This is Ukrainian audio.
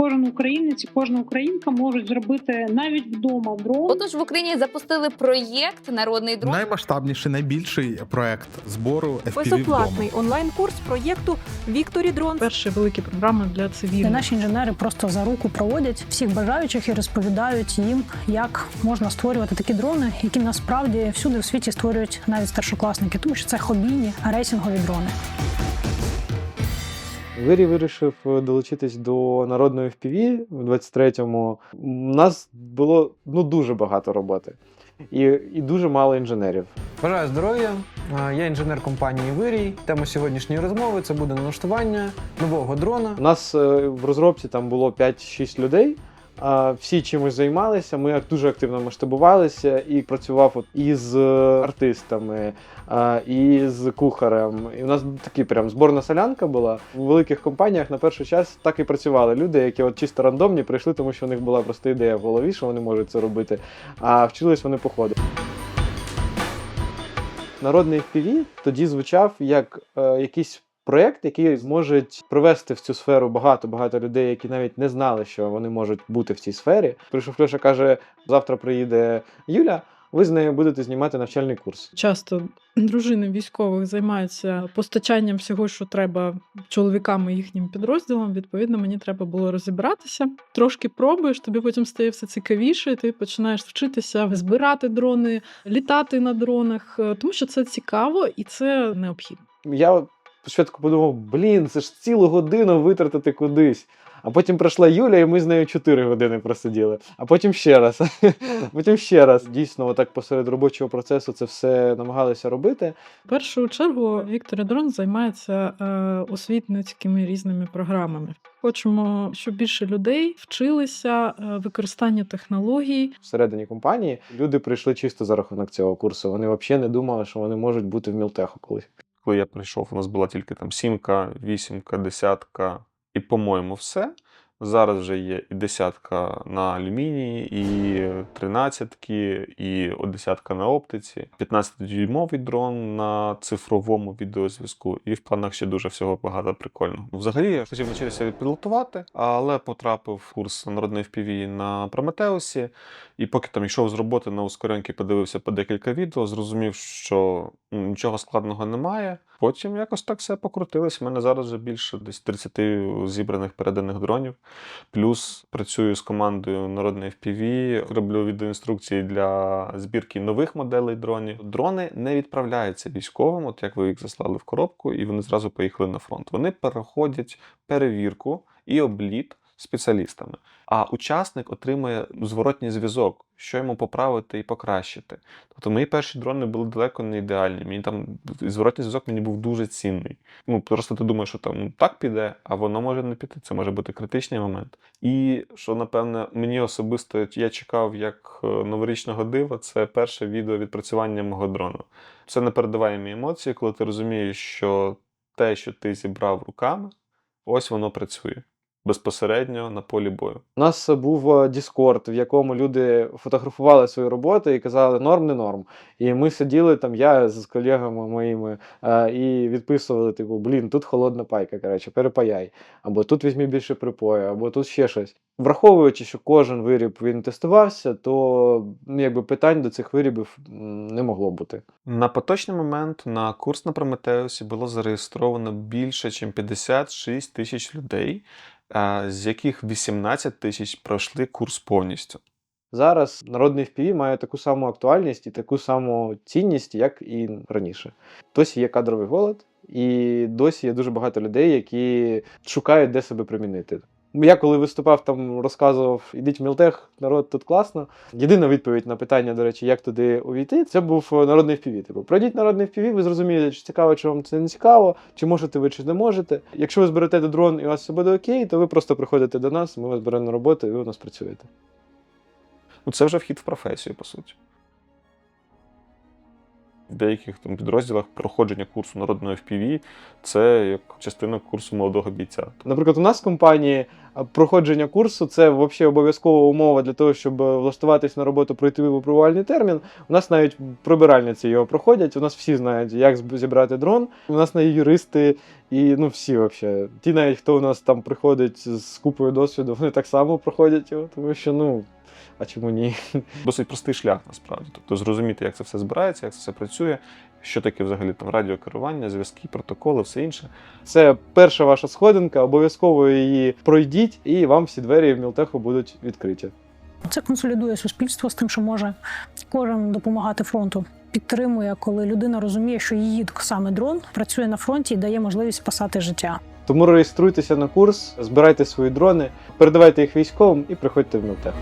кожен українець і кожна українка можуть зробити навіть вдома дрон. Отож, в Україні запустили проєкт Народний дрон. Наймасштабніший, найбільший проект збору FPV. Безоплатний онлайн-курс проєкту Вікторі Дрон. перші великі програми для цивільних. наші інженери просто за руку проводять всіх бажаючих і розповідають їм, як можна створювати такі дрони, які насправді всюди в світі створюють навіть старшокласники, тому що це хобійні рейсингові дрони. Вирій вирішив е, долучитись до народної FPV в 23-му. У нас було ну, дуже багато роботи і, і дуже мало інженерів. Бажаю здоров'я. Я інженер компанії Вирій. Тема сьогоднішньої розмови це буде налаштування нового дрона. У нас е, в розробці там було 5-6 людей. Всі чимось займалися. Ми дуже активно масштабувалися і працював от із е, артистами, і з кухарем. І у нас такий прям зборна солянка була. У великих компаніях на перший час так і працювали люди, які от чисто рандомні прийшли, тому що у них була просто ідея в голові, що вони можуть це робити. А вчились вони по ходу. Народний FPV тоді звучав як е, якийсь проєкт, який зможе привести в цю сферу багато-багато людей, які навіть не знали, що вони можуть бути в цій сфері. Прийшов Льоша, каже: завтра приїде Юля, ви з нею будете знімати навчальний курс. Часто дружини військових займаються постачанням всього, що треба чоловікам і їхнім підрозділам. Відповідно, мені треба було розібратися. Трошки пробуєш, тобі потім стає все цікавіше, і ти починаєш вчитися збирати дрони, літати на дронах, е, тому що це цікаво і це необхідно. Я спочатку подумав: блін, це ж цілу годину витратити кудись. А потім прийшла Юля, і ми з нею 4 години просиділи. А потім ще раз. потім ще раз. Дійсно, отак посеред робочого процесу це все намагалися робити. В першу чергу Віктор Дрон займається е, освітницькими різними програмами. Хочемо, щоб більше людей вчилися е, використанню технологій. Всередині компанії люди прийшли чисто за рахунок цього курсу. Вони взагалі не думали, що вони можуть бути в мілтеху колись. Коли я прийшов, у нас була тільки там сімка, вісімка, десятка і, по-моєму, все. Зараз вже є і десятка на алюмінії, і тринадцятки, і десятка на оптиці, 15-дюймовий дрон на цифровому відеозв'язку, і в планах ще дуже всього багато прикольного. Взагалі я хотів навчитися підготувати, але потрапив в курс народної FPV на Прометеусі, і поки там йшов з роботи на ускоренки, подивився по декілька відео, зрозумів, що нічого складного немає. Потім якось так все покрутилось. У мене зараз вже більше десь 30 зібраних переданих дронів. Плюс працюю з командою народної FPV, роблю відеоінструкції для збірки нових моделей дронів. Дрони не відправляються військовим, от як ви їх заслали в коробку, і вони зразу поїхали на фронт. Вони переходять перевірку і обліт спеціалістами. А учасник отримує зворотній зв'язок, що йому поправити і покращити. Тобто мої перші дрони були далеко не ідеальні. Мені там зворотній зв'язок мені був дуже цінний. Ну просто ти думаєш, що там так піде, а воно може не піти. Це може бути критичний момент. І що, напевне, мені особисто я чекав як е, новорічного дива, це перше відео відпрацювання мого дрону. Це непередаваємі емоції, коли ти розумієш, що те, що ти зібрав руками, ось воно працює безпосередньо на полі бою. У нас був е, Discord, в якому люди фотографували свої роботи і казали норм, не норм. І ми сиділи там, я з колегами моїми, е, і відписували, типу, блін, тут холодна пайка, коротше, перепаяй. Або тут візьмі більше припою, або тут ще щось. Враховуючи, що кожен виріб він тестувався, то ну, якби питань до цих вирібів не могло бути. На поточний момент на курс на Прометеусі було зареєстровано більше, ніж 56 тисяч людей, з яких 18 тисяч пройшли курс повністю. Зараз народний FPV має таку саму актуальність і таку саму цінність, як і раніше. Досі є кадровий голод, і досі є дуже багато людей, які шукають, де себе примінити. Я коли виступав там, розказував ідіть в Мілтех, народ тут класно. Єдина відповідь на питання, до речі, як туди увійти, це був е, народний FPV. Типу, пройдіть народний FPV, ви зрозумієте, чи цікаво, чи вам це не цікаво, чи можете ви, чи не можете. Якщо ви зберете дрон і у вас все буде окей, то ви просто приходите до нас, ми вас беремо на роботу, і ви у нас працюєте. Ну, це вже вхід в професію, по суті. В деяких там підрозділах проходження курсу народного FPV – це як частина курсу молодого бійця. Наприклад, у нас в компанії проходження курсу це взагалі обов'язкова умова для того, щоб е, влаштуватись на роботу пройти випробувальний термін. У нас навіть прибиральниці його проходять. У нас всі знають, як зібрати дрон. У нас на юристи і ну всі взагалі. Ті, навіть хто у нас там приходить з купою досвіду, вони так само проходять його, тому що ну. А чому ні? Досить простий шлях насправді. Тобто зрозуміти, як це все збирається, як це все працює, що таке взагалі там радіокерування, зв'язки, протоколи, все інше. Це перша ваша сходинка, обов'язково її пройдіть, і вам всі двері в Мілтеху будуть відкриті. Це консолідує суспільство з тим, що може кожен допомагати фронту. Підтримує, коли людина розуміє, що її саме дрон працює на фронті і дає можливість спасати життя. Тому реєструйтеся на курс, збирайте свої дрони, передавайте їх військовим і приходьте в Мілтех.